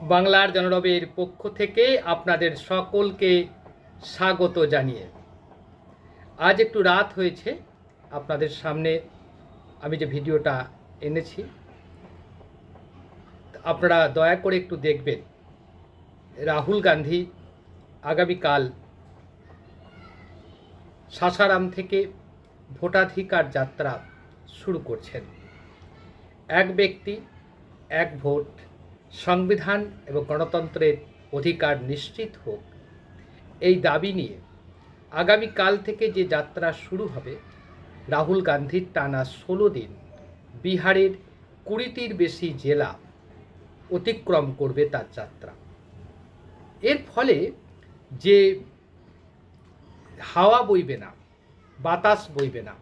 বাংলার জনরবের পক্ষ থেকে আপনাদের সকলকে স্বাগত জানিয়ে। আজ একটু রাত হয়েছে, আপনাদের সামনে আমি যে ভিডিওটা এনেছি, আপনারা দয়া করে একটু দেখবেন। রাহুল গান্ধী আগামীকাল সাসারাম থেকে ভোটাধিকার যাত্রা শুরু করছেন। এক ব্যক্তি, এক ভোট। সংবিধান এবং গণতন্ত্রের অধিকার নিশ্চিত হোক। এই দাবি নিয়ে আগামীকাল থেকে যে যাত্রা শুরু হবে, রাহুল গান্ধীর টানা ষোলো দিন বিহারের কুড়িটির বেশি জেলা অতিক্রম করবে তার যাত্রা। এর ফলে যে হাওয়া বইবে না, বাতাস বইবে না,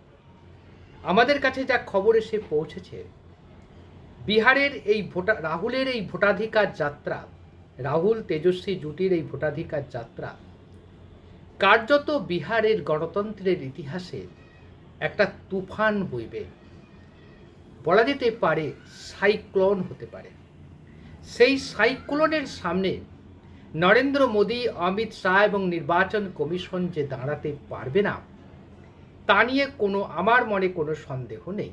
আমাদের কাছে যা খবর এসে পৌঁছেছে বিহারের এই ভোটা, রাহুলের এই ভোটাধিকার যাত্রা, রাহুল তেজস্বী জুটির এই ভোটাধিকার যাত্রা, কার্যত বিহারের গণতন্ত্রের ইতিহাসে একটা তুফান বইবে। বলা যেতে পারে সাইক্লোন হতে পারে। সেই সাইক্লোনের সামনে নরেন্দ্র মোদী, অমিত শাহ এবং নির্বাচন কমিশন যে দাঁড়াতে পারবে না, তা নিয়ে কোনো, আমার মনে কোনো সন্দেহ নেই।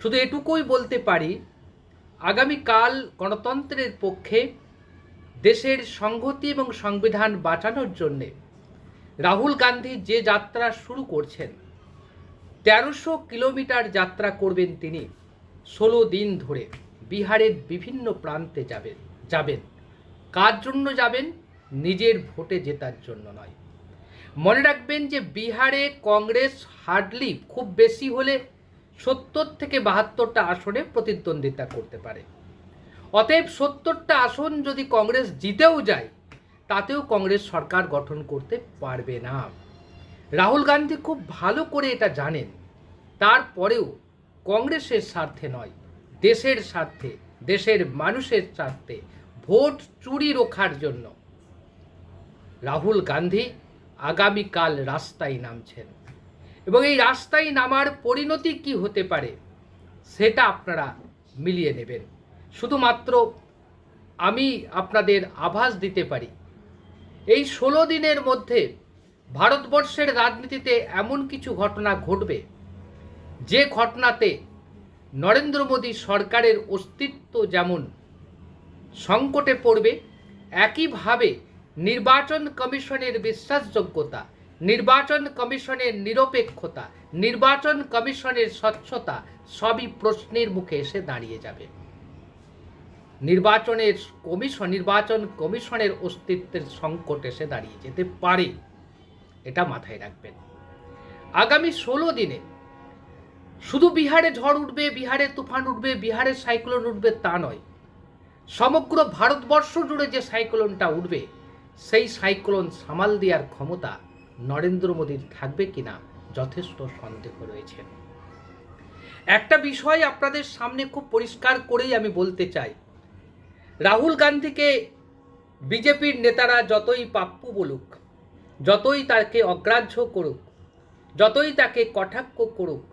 শুধু এটুকুই বলতে পারি, আগামীকাল গণতন্ত্রের পক্ষে দেশের সংহতি এবং সংবিধান বাঁচানোর জন্যে রাহুল গান্ধী যে যাত্রা শুরু করছেন, তেরোশো কিলোমিটার যাত্রা করবেন তিনি ষোলো দিন ধরে। বিহারের বিভিন্ন প্রান্তে যাবেন যাবেন। কার জন্য যাবেন? নিজের ভোটে জেতার জন্য নয়। মনে রাখবেন যে বিহারে কংগ্রেস হার্ডলি খুব বেশি হলে সত্তর থেকে বাহাত্তরটা আসনে প্রতিদ্বন্দ্বিতা করতে পারে। অতএব সত্তরটা আসন যদি কংগ্রেস জিতেও যায়, তাতেও কংগ্রেস সরকার গঠন করতে পারবে না। রাহুল গান্ধী খুব ভালো করে এটা জানেন। তারপরেও কংগ্রেসের স্বার্থে নয়, দেশের স্বার্থে, দেশের মানুষের স্বার্থে ভোট চুরি রোখার জন্য। রাহুল গান্ধী আগামীকাল রাস্তায় নামছেন। এবং এই রাস্তায় নামার পরিণতি কি হতে পারে, সেটা আপনারা মিলিয়ে নেবেন। শুধুমাত্র আমি আপনাদের আভাস দিতে পারি, এই ষোলো দিনের মধ্যে ভারতবর্ষের রাজনীতিতে এমন কিছু ঘটনা ঘটবে, যে ঘটনাতে নরেন্দ্র মোদী সরকারের অস্তিত্ব যেমন সংকটে পড়বে, একইভাবে নির্বাচন কমিশনের বিশ্বাসযোগ্যতা নির্বাচন কমিশনের নিরপেক্ষতা, নির্বাচন কমিশনের স্বচ্ছতা সবই প্রশ্নের মুখে এসে দাঁড়িয়ে যাবে। নির্বাচনের কমিশন, নির্বাচন কমিশনের অস্তিত্বের সংকট এসে দাঁড়িয়ে যেতে পারে, এটা মাথায় রাখবেন। আগামী ষোলো দিনে শুধু বিহারে ঝড় উঠবে, বিহারে তুফান উঠবে, বিহারে সাইক্লোন উঠবে তা নয়, সমগ্র ভারতবর্ষ জুড়ে যে সাইক্লোনটা উঠবে, সেই সাইক্লোন সামাল দেওয়ার ক্ষমতা নরেন্দ্র মোদীর থাকবে কিনা যথেষ্ট সন্দেহ রয়েছে। একটা বিষয় আপনাদের সামনে খুব পরিষ্কার করেই আমি বলতে চাই। রাহুল গান্ধীকে বিজেপির নেতারা যতই পাপ্পু বলুক, যতই তাকে অগ্রাহ্য করুক, যতই তাকে কটাক্ষ করুক,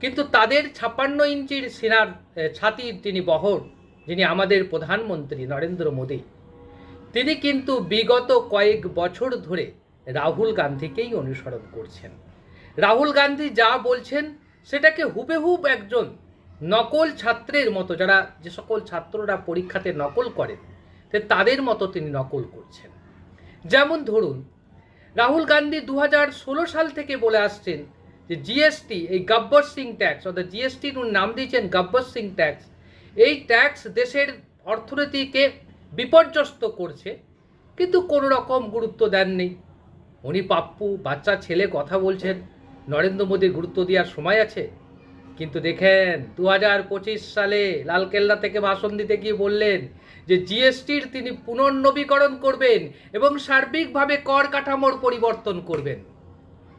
কিন্তু তাদের ছাপ্পান্ন ইঞ্চির সিনার ছাতির তিনি বহর, যিনি আমাদের প্রধানমন্ত্রী নরেন্দ্র মোদী, তিনি কিন্তু বিগত কয়েক বছর ধরে রাহুল গান্ধীকেই অনুসরণ করছেন। রাহুল গান্ধী যা বলছেন, সেটাকে হুবেহুব একজন নকল ছাত্রের মতো, যারা যে সকল ছাত্ররা পরীক্ষাতে নকল করেন তাদের মতো তিনি নকল করছেন। যেমন ধরুন, রাহুল গান্ধী দু সাল থেকে বলে আসছেন যে জিএসটি এই গব্বর সিং ট্যাক্স, অর্থাৎ জিএসটির নাম দিয়েছেন গব্বর সিং ট্যাক্স, এই ট্যাক্স দেশের অর্থনীতিকে বিপর্যস্ত করছে, কিন্তু কোনো রকম গুরুত্ব দেননি। উনি পাপ্পু, বাচ্চা, ছেলে কথা বলছেন। নরেন্দ্র মোদীর গুরুত্ব দেওয়ার সময় আছে। কিন্তু দেখেন দু হাজার পঁচিশ সালে লালকেল্লা থেকে ভাষণ দিতে গিয়ে বললেন যে, জিএসটির তিনি পুনর্নবীকরণ করবেন এবং সার্বিকভাবে কর কাঠামোর পরিবর্তন করবেন।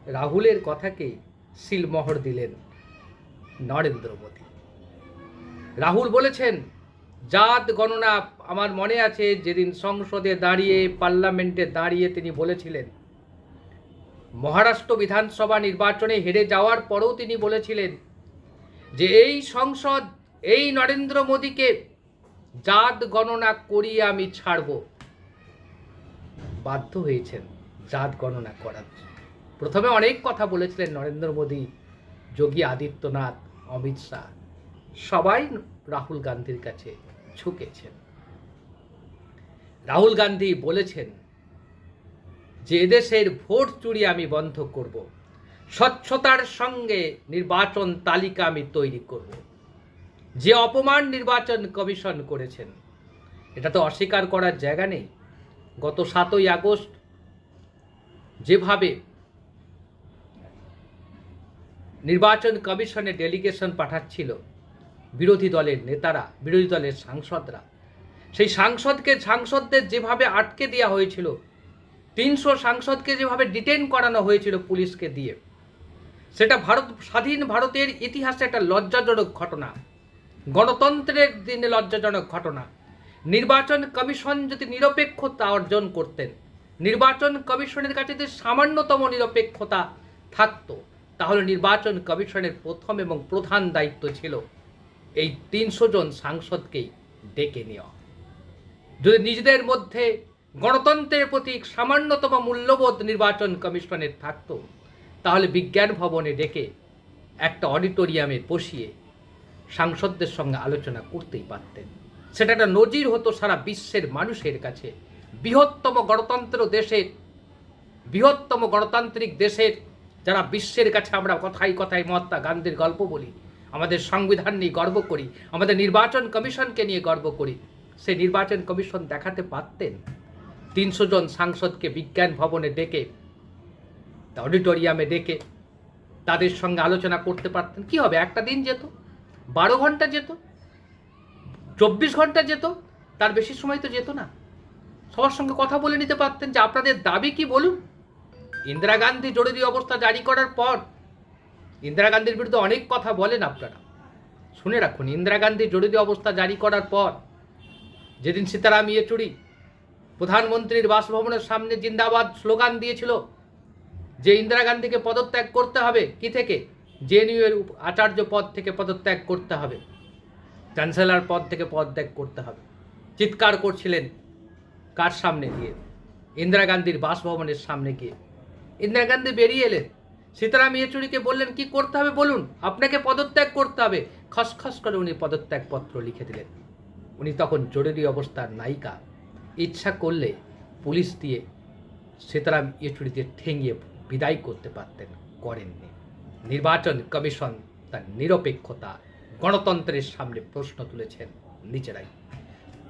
রাহুলের কথাকে সিলমোহর দিলেন নরেন্দ্র মোদী। রাহুল বলেছেন, জাত গণনা আমার মনে আছে, যেদিন সংসদে দাঁড়িয়ে, পার্লামেন্টে দাঁড়িয়ে তিনি বলেছিলেন মহারাষ্ট্র বিধানসভা নির্বাচনে হেরে যাওয়ার পরেও তিনি বলেছিলেন যে এই সংসদ, এই নরেন্দ্র মোদীকে জাত গণনা করিয়ে আমি ছাড়ব। বাধ্য হয়েছেন জাত গণনা করার। প্রথমে অনেক কথা বলেছিলেন নরেন্দ্র মোদী, যোগী আদিত্যনাথ, অমিত শাহ। সবাই রাহুল গান্ধীর কাছে ঝুঁকেছেন। রাহুল গান্ধী বলেছেন যে এদেশের ভোট চুরি আমি বন্ধ করব। স্বচ্ছতার সঙ্গে নির্বাচন তালিকা আমি তৈরি করব। যে অপমান নির্বাচন কমিশন করেছেন, এটা তো অস্বীকার করার জায়গা নেই। গত সাতই আগস্ট যেভাবে নির্বাচন কমিশনে ডেলিগেশন পাঠাচ্ছিল বিরোধী দলের নেতারা, বিরোধী দলের সাংসদরা, সেই সাংসদকে সাংসদদের যেভাবে আটকে দেওয়া হয়েছিল তিনশো সাংসদকে যেভাবে ডিটেন করানো হয়েছিল পুলিশকে দিয়ে, সেটা ভারত, স্বাধীন ভারতের ইতিহাসে একটা লজ্জাজনক ঘটনা, গণতন্ত্রের দিনে লজ্জাজনক ঘটনা। নির্বাচন কমিশন যদি নিরপেক্ষতা অর্জন করতেন, নির্বাচন কমিশনের কাছে যদি সামান্যতম নিরপেক্ষতা থাকতো, তাহলে নির্বাচন কমিশনের প্রথম এবং প্রধান দায়িত্ব ছিল এই তিনশো জন সাংসদকেই ডেকে নেওয়া। যদি নিজেদের মধ্যে গণতন্ত্রের প্রতি সামান্যতম মূল্যবোধ নির্বাচন কমিশনের থাকতো, তাহলে বিজ্ঞান ভবনে ডেকে একটা অডিটোরিয়ামে বসিয়ে সাংসদদের সঙ্গে আলোচনা করতেই পারতেন। সেটা একটা নজির হতো সারা বিশ্বের মানুষের কাছে। বৃহত্তম গণতন্ত্র দেশের, বৃহত্তম গণতান্ত্রিক দেশের, যারা বিশ্বের কাছে আমরা কথায় কথায় মহাত্মা গান্ধীর গল্প বলি, আমাদের সংবিধান নিয়ে গর্ব করি, আমাদের নির্বাচন কমিশনকে নিয়ে গর্ব করি, সেই নির্বাচন কমিশন দেখাতে পারতেন? তিনশো জন সাংসদকে বিজ্ঞান ভবনে ডেকে অডিটোরিয়ামে ডেকে তাদের সঙ্গে আলোচনা করতে পারতেন। কি হবে? একটা দিন যেত, বারো ঘণ্টা যেত, চব্বিশ ঘণ্টা যেত, তার বেশি সময় তো যেত না। সবার সঙ্গে কথা বলে নিতে পারতেন যে আপনাদের দাবি কি বলুন? ইন্দিরা গান্ধী জরুরি অবস্থা জারি করার পর ইন্দিরা গান্ধীর বিরুদ্ধে অনেক কথা বলেন আপনারা। শুনে রাখুন, ইন্দিরা গান্ধী জরুরি অবস্থা জারি করার পর যেদিন সীতারাম ইয়েচুরি প্রধানমন্ত্রীর বাসভবনের সামনে জিন্দাবাদ স্লোগান দিয়েছিল যে ইন্দিরা গান্ধীকে পদত্যাগ করতে হবে, কি থেকে? জেএনইউ আচার্য পদ থেকে পদত্যাগ করতে হবে, চ্যান্সেলর পদ থেকে পদত্যাগ করতে হবে। চিৎকার করছিলেন কার সামনে গিয়ে? ইন্দিরা গান্ধীর বাসভবনের সামনে গিয়ে। ইন্দিরা গান্ধী বেরিয়ে এলেন। সীতারাম ইয়েচুরিকে বললেন, কি করতে হবে বলুন? আপনাকে পদত্যাগ করতে হবে। খসখস করে উনি পদত্যাগপত্র লিখে দিলেন। উনি তখন জরুরি অবস্থার নায়িকা। ইচ্ছা করলে পুলিশ দিয়ে সীতারাম ইয়েচুরিকে ঠেঙিয়ে বিদায় করতে পারতেন, করেননি। নির্বাচন কমিশন তার নিরপেক্ষতা গণতন্ত্রের সামনে প্রশ্ন তুলেছেন নিজেরাই।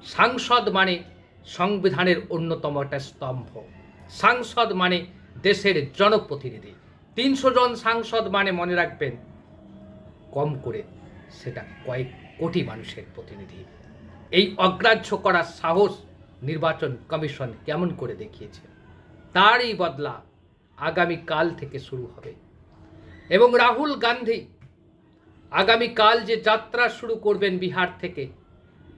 সাংসদ মানে সংবিধানের অন্যতম একটা স্তম্ভ। সাংসদ মানে দেশের জনপ্রতিনিধি। তিনশো জন সাংসদ মানে মনে রাখবেন, কম করে সেটা কয়েক কোটি মানুষের প্রতিনিধি। এই অগ্রাহ্য করার সাহস নির্বাচন কমিশন কেমন করে দেখিয়েছে, তারই বদলা আগামী কাল থেকে শুরু হবে। এবং রাহুল গান্ধী আগামীকাল যে যাত্রা শুরু করবেন বিহার থেকে,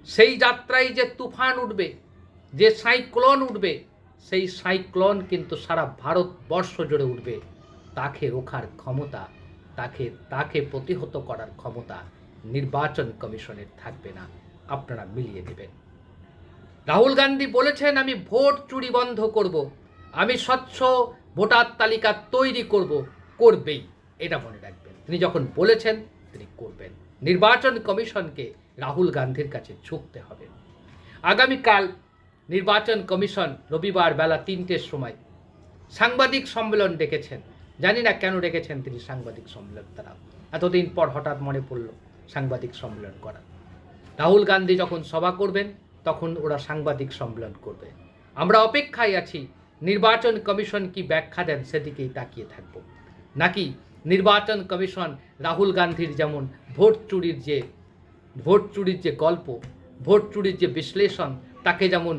সেই যাত্রায় যে তুফান উঠবে, যে সাইক্লোন উঠবে, সেই সাইক্লোন কিন্তু সারা ভারতবর্ষ জুড়ে উঠবে। তাকে রোখার ক্ষমতা, তাকে তাকে প্রতিহত করার ক্ষমতা নির্বাচন কমিশনের থাকবে না। আপনারা মিলিয়ে দেবেন। রাহুল গান্ধী বলেছেন, আমি ভোট চুরি বন্ধ করব। আমি স্বচ্ছ ভোটার তালিকা তৈরি করব, করবেই। এটা মনে রাখবেন। তিনি যখন বলেছেন, তিনি করবেন। নির্বাচন কমিশনকে রাহুল গান্ধীর কাছে ঝুঁকতে হবে। আগামীকাল নির্বাচন কমিশন রবিবার বেলা তিনটের সময় সাংবাদিক সম্মেলন ডেকেছেন। জানি না কেন ডেকেছেন তিনি সাংবাদিক সম্মেলন তারা। এতদিন পর হঠাৎ মনে পড়ল সাংবাদিক সম্মেলন করা। রাহুল গান্ধী যখন সভা করবেন তখন ওরা সাংবাদিক সম্মেলন করবে। আমরা অপেক্ষায় আছি, নির্বাচন কমিশন কি ব্যাখ্যা দেন সেদিকেই তাকিয়ে থাকব। নাকি নির্বাচন কমিশন রাহুল গান্ধীর যেমন ভোট চুরির যে, ভোট চুরির যে গল্প, ভোট চুরির যে বিশ্লেষণ, তাকে যেমন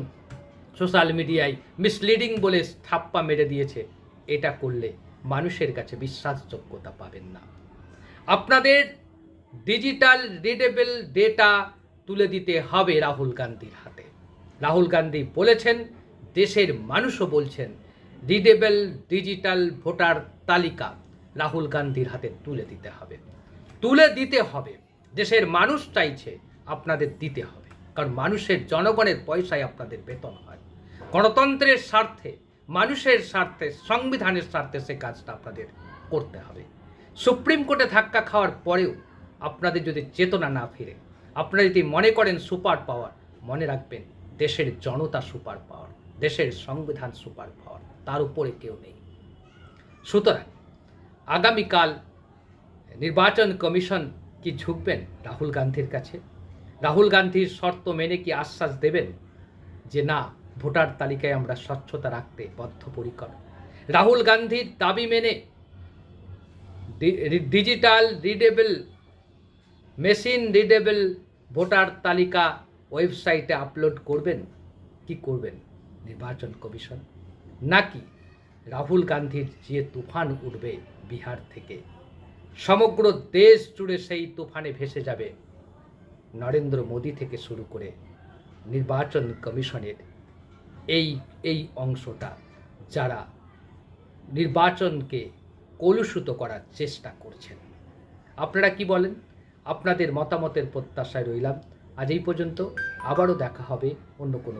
সোশ্যাল মিডিয়ায় মিসলিডিং বলে থাপ্পা মেরে দিয়েছে, এটা করলে মানুষের কাছে বিশ্বাসযোগ্যতা পাবেন না। আপনাদের ডিজিটাল রিডেবল ডেটা তুলে দিতে হবে রাহুল গান্ধীর হাতে। রাহুল গান্ধী বলেছেন, দেশের মানুষও বলছেন রিডেবল ডিজিটাল ভোটার তালিকা রাহুল গান্ধীর হাতে তুলে দিতে হবে। তুলে দিতে হবে। দেশের মানুষ চাইছে আপনাদের দিতে হবে। কারণ মানুষের জনগণের পয়সায় আপনাদের বেতন হয়। গণতন্ত্রের স্বার্থে, মানুষের স্বার্থে, সংবিধানের স্বার্থে সে কাজটা আপনাদের করতে হবে। সুপ্রিম কোর্টে ধাক্কা খাওয়ার পরেও আপনাদের যদি চেতনা না ফিরে আপনারা যদি মনে করেন সুপার পাওয়ার, মনে রাখবেন দেশের জনতা সুপার পাওয়ার, দেশের সংবিধান সুপার পাওয়ার, তার উপরে কেউ নেই। সুতরাং আগামীকাল নির্বাচন কমিশন কি ঝুঁকবেন রাহুল গান্ধীর কাছে? রাহুল গান্ধীর শর্ত মেনে কি আশ্বাস দেবেন যে না, ভোটার তালিকায় আমরা স্বচ্ছতা রাখতে বদ্ধপরিকর? রাহুল গান্ধীর দাবি মেনে digital, readable, machine readable voter তালিকা ওয়েবসাইটে আপলোড করবেন? কি করবেন? নির্বাচন কমিশন? নাকি রাহুল গান্ধীর যে তুফান উঠবে বিহার থেকে? সমগ্র দেশ জুড়ে সেই তুফানে ভেসে যাবে। নরেন্দ্র মোদী থেকে শুরু করে নির্বাচন কমিশনের এই এই অংশটা যারা নির্বাচনকে কলুষিত করার চেষ্টা করছেন। আপনারা কি বলেন? আপনাদের মতামতের প্রত্যাশায় রইলাম। আজ এই পর্যন্ত আবারও দেখা হবে অন্য কোনো